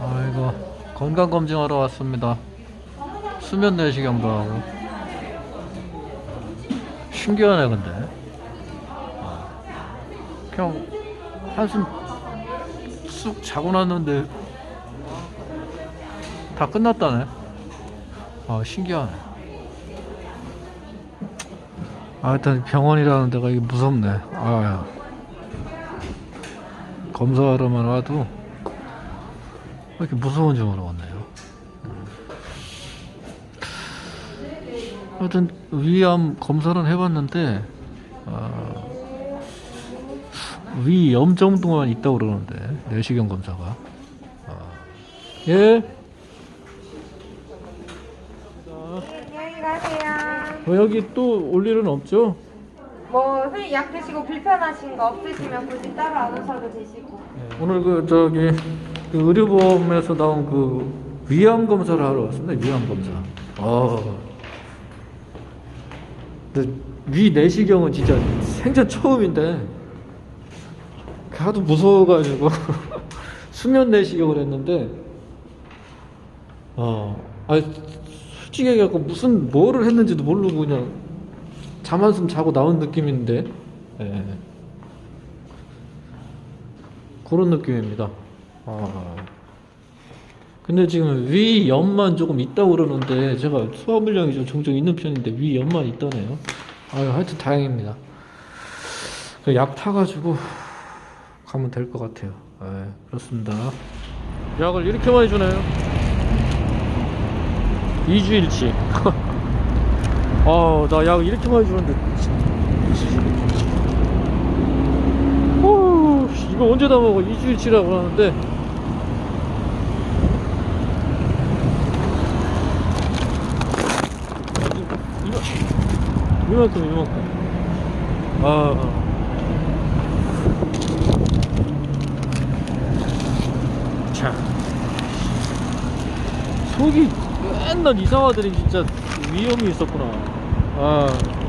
아이고 건강검진하러 왔습니다. 수면 내시경도 하고. 신기하네 근데. 아, 그냥 한숨 쑥 자고 났는데 다 끝났다네. 아 신기하네. 아 일단 병원이라는 데가 이게 무섭네. 아 검사하러만 와도 왜 이렇게 무서운지 모르겠네요. 하여튼 위암 검사는 해봤는데 어, 위염 정도만 있다고 그러는데 내시경 검사가 어. 예? 안녕히 가세요. 어, 여기 또 올 일은 없죠? 뭐 선생님 약 드시고 불편하신 거 없으시면 굳이 따로 안 오셔도 되시고. 오늘 그 저기 그 의료보험에서 나온 그 위암 검사를 하러 왔습니다. 위암 검사. 어. 위 내시경은 진짜 생전 처음인데 하도 무서워가지고 수면 내시경을 했는데 어, 아 솔직히 얘기하고 무슨 뭐를 했는지도 모르고 그냥 잠 한숨 자고 나온 느낌인데. 예. 그런 느낌입니다. 아. 근데 지금 위염만 조금 있다고 그러는데 제가 소화불량이 좀 종종 있는 편인데 위염만 있다네요. 아유 하여튼 다행입니다. 그약 타가지고 가면 될 것 같아요. 예, 그렇습니다. 약을 이렇게 많이 주네요. 2주일치. 아, 나 약 이렇게 많이 주는데. 오, 이거 언제 다 먹어? 2주일 치라고 하는데. 이거- 이만큼, 이만큼. 아. 자. 속이 맨날 이상하더니 진짜 위험이 있었구나. 아.